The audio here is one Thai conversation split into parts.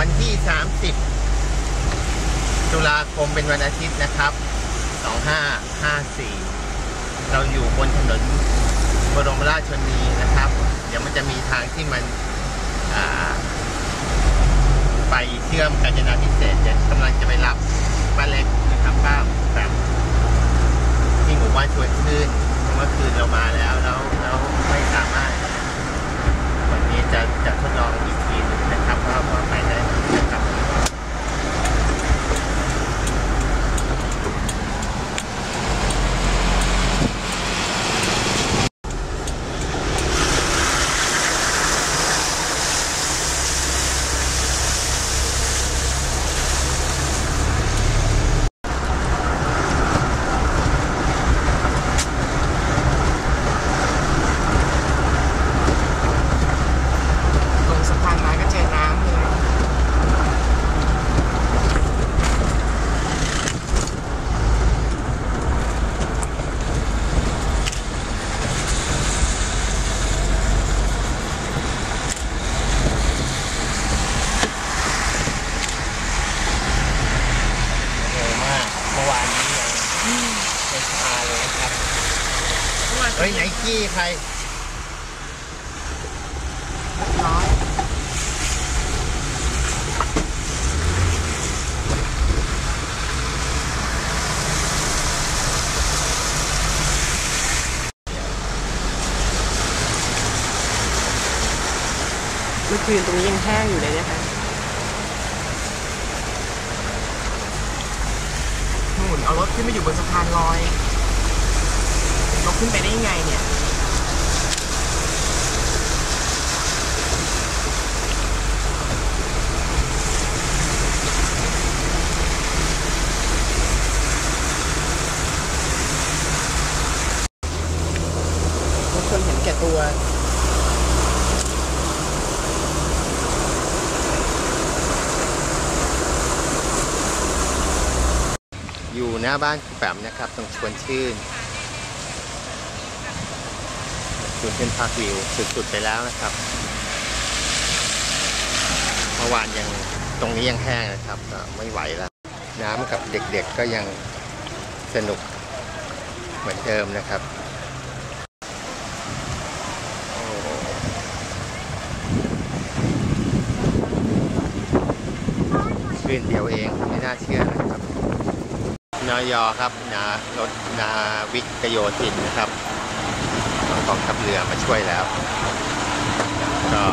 วันที่ 30 ตุลาคมเป็นวันอาทิตย์นะครับ 2554 เราอยู่บนถนนบรมราชชนีนะครับ เดี๋ยวมันจะมีทางที่มันไปเชื่อมกาญจนาพิเศษเดี๋ยวกำลังจะไปรับป้าเล็กนะครับป้าแบบที่หมู่บ้านชวนชื่นเมื่อคืนเรามาแล้วแล้วแล้วไม่สามารถ วันนี้จะจะทดลองอีกทีหนึงนะครับว่าว่าไปได้ไหมนะครับ ลงสะพานมาก็เจอน้ำเลย เร็วมากเมื่อวานนี้ยังไม่ชาเลยนะครับ เมื่อวาน เฮ้ยไนกี้ใครร้อยเมื่อคืนตรงนี้ยังแห้งอยู่เลยนะคะหมุนเอารถขึ้นมาอยู่บนสะพานลอย ยกขึ้นไปได้ยังไงเนี่ยบางคนเห็นแก่ตัวอยู่หน้าบ้านครูแปมนะครับ ตรงชวนชื่น ชวนชื่นพาร์ควิวสุดๆไปแล้วนะครับเมื่อวานยังตรงนี้ยังแห้งนะครับไม่ไหวแล้ว น้ำกับเด็กๆก็ยังสนุกเหมือนเดิมนะครับโอ้คืนเดียวเองไม่น่าเชื่อนะครับนยอครับนารถนาวิกโยธินนะครับ กองทัพเรือมาช่วยแล้ว ก็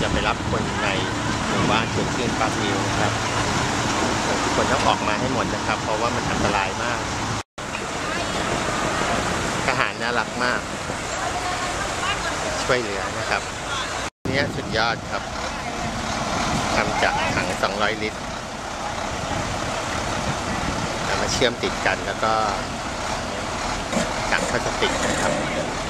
จะไปรับคนในหมู่บ้านชวนชื่นปามิวครับทุกคนต้องออกมาให้หมดนะครับ เพราะว่ามันอันตรายมากทหารน่ารักมาก ช่วยเหลือนะครับนี้สุดยอดครับทำจากถัง 200 ลิตรแล้วมาเชื่อมติดกันแล้วก็ถังพลาสติกนะครับปากทางเขาหมู่บ้านนะครับ